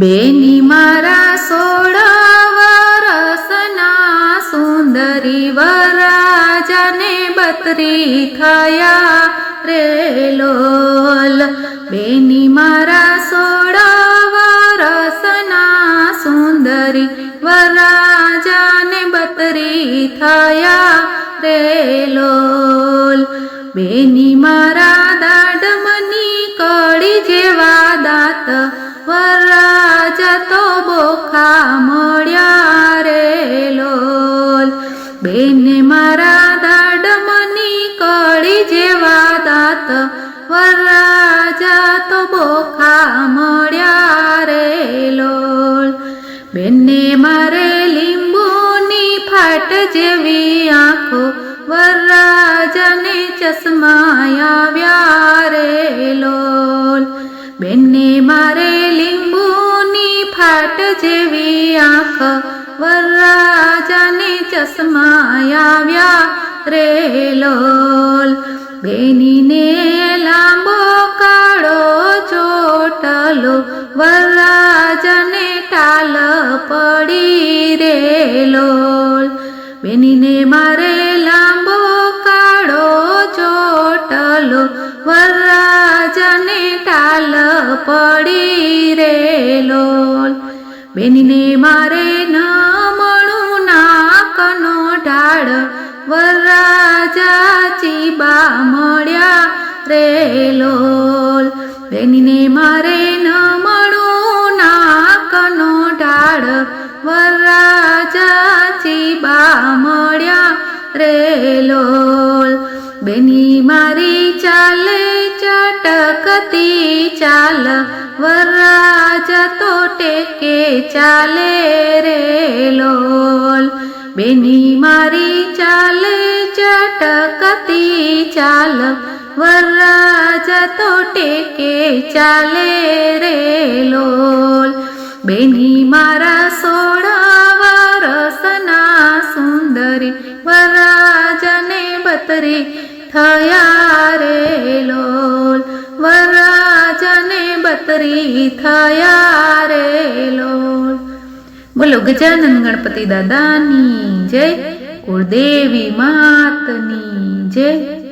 બેની મારા સોળ વરસના સુંદરી વરાજાને બત્રી થયા રે લોલ. બેની મારા સોળ વરસના સુંદરી વરાજાને બત્રી થયા રે લોલ. બેની મારા દાડમની કડી જેવા દાંત વરરાજા તો બોખા મળ્યા રે લોલ. બેને મારા દાડમની કળી જેવા દાંત. વરરાજા તો બોખા મળ્યા રે લોલ. બેને મારે લીંબુની ફાટ જેવી આંખો. વરરાજાને ચશ્મા આવ્યા રે લોલ. બેને મારે આંખ વરરાજાને ચશ્મા આવ્યા રે લોલ. બેનીને લાંબો કાળો ચોટલો વરરાજાને ટાલ પડી રે લોલ. બેનીને મારે લાંબો કાળો ચોટલો વરરાજાને ટાલ પડી રે બેનીને મારે ન મળું નાકનો ઢાળ. વરરાજા ચીબા મળ્યા રે લોલ. બેનીને મારે ન મળું નાકનો ઢાળ. વરરાજા ચીબા મળ્યા રે લોલ. બેની મારી ચાલે ચટકતી ચાલ, વરરાજા તો ટેકે ચાલે રે લોલ. બેની મારી ચાલે, ચટકતી ચાલ, વરરાજા તો ટેકે ચાલે રે લોલ. બેની મારા સોળા વરસના સુંદરી, વરરાજને બતરી થયા રે વરરાજાને થયા રે લોલ. બોલો ગજાનન ગણપતિ દાદાની જય. કુળદેવી માતની જય.